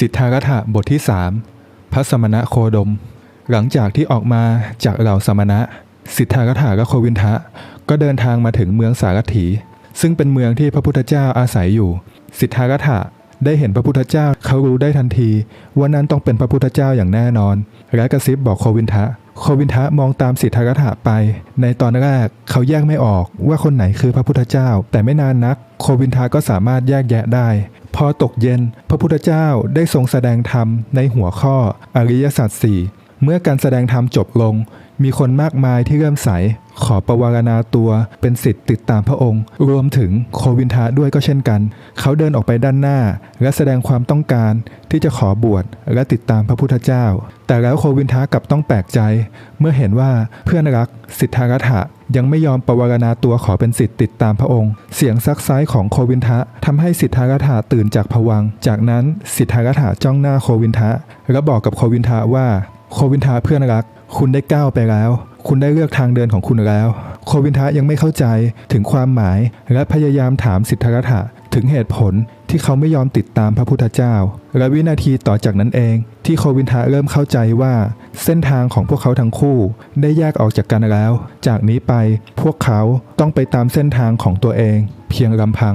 สิทธารัฐะบทที่สามพระสมณะโคดม หลังจากที่ออกมาจากเหล่าสมณะ สิทธารัฐะและโควินทะก็เดินทางมาถึงเมืองสารถี ซึ่งเป็นเมืองที่พระพุทธเจ้าอาศัยอยู่ สิทธารัฐะได้เห็นพระพุทธเจ้าเขารู้ได้ทันทีว่านั้นต้องเป็นพระพุทธเจ้าอย่างแน่นอน และกระซิบบอกโควินทะโควินทะมองตามสิทธารัฐะไป ในตอนแรกเขาแยกไม่ออกว่าคนไหนคือพระพุทธเจ้า แต่ไม่นานนัก โควินทะก็สามารถแยกแยะได้ พอตกเย็น พระพุทธเจ้าได้ทรงแสดงธรรมในหัวข้ออริยสัจสี่ เมื่อการแสดงธรรมจบลง มีคนมากมายที่เริ่มใส ขอประวารณาตัวเป็นสิทธิ์ติดตามพระองค์ รวมถึงโควินทะด้วยก็เช่นกัน เขาเดินออกไปด้านหน้า และแสดงความต้องการที่จะขอบวชและติดตามพระพุทธเจ้า แต่แล้วโควินทะกลับต้องแปลกใจ เมื่อเห็นว่าเพื่อนรักสิทธารัฐะยังไม่ยอมประวารณาตัวขอเป็นสิทธิ์ติดตามพระองค์ เสียงซักไซ้ของโควินทะทำให้สิทธารัฐะตื่นจากผวัง จากนั้นสิทธารัฐะจ้องหน้าโควินทะแล้วบอกกับโควินทะว่า โควินทะเพื่อนรัก คุณได้ก้าวไปแล้ว คุณได้เลือกทางเดินของคุณแล้ว โควินทะยังไม่เข้าใจถึงความหมาย และพยายามถามสิทธรัฐะถึงเหตุผลที่เขาไม่ยอมติดตามพระพุทธเจ้า และวินาทีต่อจากนั้นเอง ที่โควินทะเริ่มเข้าใจว่า เส้นทางของพวกเขาทั้งคู่ ได้แยกออกจากกันแล้ว จากนี้ไปพวกเขาต้องไปตามเส้นทางของตัวเอง เพียงลำพัง